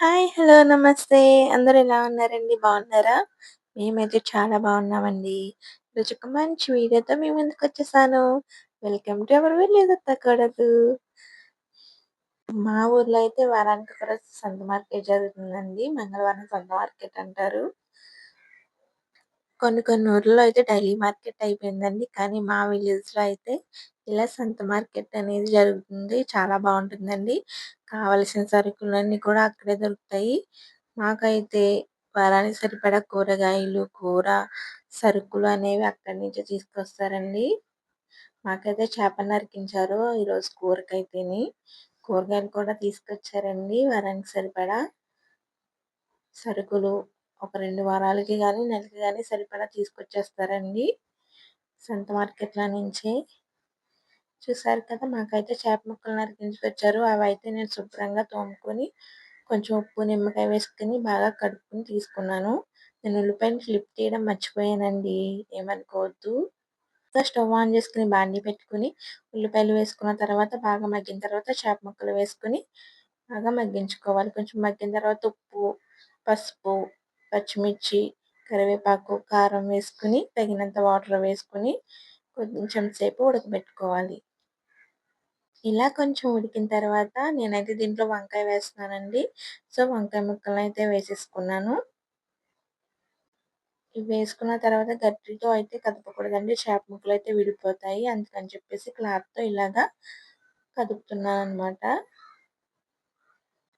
Hi! Hello! నమస్తే! అందరు ఎలా ఉన్నారండి? బాగున్నారా? మేమైతే చాలా బాగున్నామండి. ఈరోజు ఒక మంచి వీడియోతో మీ ముందుకొచ్చేసాను. వెల్కమ్ టు ఎవరు వెళ్ళేది తగ్గకూడదు మా ఊర్లో అయితే వారానికి కూడా సంత మార్కెట్ జరుగుతుందండి. మంగళవారం సంత మార్కెట్ అంటారు. కొన్ని కొన్ని ఊర్లలో అయితే డైలీ మార్కెట్ అయిపోయిందండి. కానీ మా విలేజ్‌లో అయితే ఇలా సంత మార్కెట్ అనేది జరుగుతుంది. చాలా బాగుంటుందండి. కావాల్సిన సరుకులన్నీ కూడా అక్కడే దొరుకుతాయి. మాకైతే వారానికి సరిపడా కూరగాయలు, కూర, సరుకులు అనేవి అక్కడి నుంచే తీసుకొస్తారండి. మాకైతే చేపలు నరికించారు ఈరోజు కూరకైతేని. కూరగాయలు కూడా తీసుకొచ్చారండి వారానికి సరిపడా. సరుకులు ఒక రెండు వారాలకి కానీ నెలకి కానీ సరిపడా తీసుకొచ్చేస్తారండి. సంత మార్కెట్‌లో నుంచి. చూసారు కదా! మాకైతే చేప ముక్కలు నరికించుకొచ్చారు. అవైతే నేను శుభ్రంగా తోముకొని, కొంచెం ఉప్పు, నిమ్మకాయ వేసుకుని బాగా కడుక్కుని తీసుకున్నాను. నేను ఉల్లిపాయలు ఫ్లిప్ తీయడం మర్చిపోయానండి. ఏమనుకోవద్దు. స్టవ్ ఆన్ చేసుకొని బాండీ పెట్టుకొని, ఉల్లిపాయలు వేసుకున్న తర్వాత బాగా మగ్గిన తర్వాత చేప ముక్కలు వేసుకొని బాగా మగ్గించుకోవాలి. కొంచెం మగ్గిన తర్వాత ఉప్పు, పసుపు, పచ్చిమిర్చి, కరివేపాకు, కారం వేసుకొని తగినంత వాటర్ వేసుకొని కొంచెం సేపు ఉడకబెట్టుకోవాలి. ఇలా కొంచెం ఉడికిన తర్వాత నేనైతే దీంట్లో వంకాయ వేస్తున్నానండి. సో, వంకాయ ముక్కలను అయితే వేసేసుకున్నాను. ఇవి వేసుకున్న తర్వాత గట్టితో అయితే కదపకూడదండి. చేప ముక్కలు అయితే విడిపోతాయి. అందుకని చెప్పేసి క్లాత్‌తో ఇలాగా కదుపుతున్నాను అనమాట.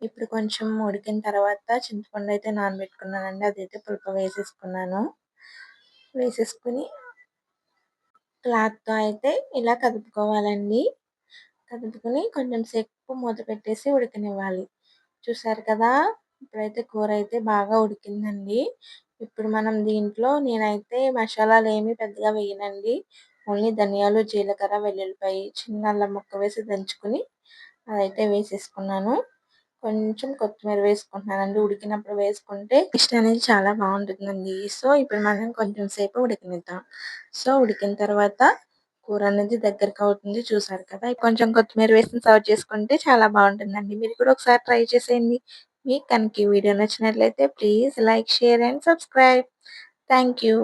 ఇప్పుడు కొంచెం ఉడికిన తర్వాత చింతపండు అయితే నానబెట్టుకున్నానండి. అదైతే పులుపు వేసేసుకున్నాను. వేసేసుకొని క్లాత్‌తో అయితే ఇలా కదుపుకోవాలండి. కదుపుకొని కొంచెం సేపు మూత పెట్టేసి ఉడకనివ్వాలి. చూసారు కదా! ఇప్పుడైతే కూర అయితే బాగా ఉడికిందండి. ఇప్పుడు మనం దీంట్లో నేనైతే మసాలాలు ఏమి పెద్దగా వేయనండి. ఓన్లీ ధనియాలు, జీలకర్ర, వెల్లుల్లిపాయ, చిన్న అల్లం ముక్క వేసి దంచుకొని అదైతే వేసేసుకున్నాను. కొంచెం కొత్తిమీర వేసుకుంటున్నానండి. ఉడికినప్పుడు వేసుకుంటే టేస్ట్ అనేది చాలా బాగుంటుందండి. సో, ఇప్పుడు మనం కొంచెం సేపు ఉడికినిద్దాం సో, ఉడికిన తర్వాత కూర అనేది దగ్గరకు అవుతుంది చూసారు కదా! కొంచెం కొత్తిమీర వేసి సర్వ్ చేసుకుంటే చాలా బాగుంటుందండి. మీరు కూడా ఒకసారి ట్రై చేసేయండి. మీకు కనుక ఈ వీడియో నచ్చినట్లయితే please like, share and subscribe. Thank you.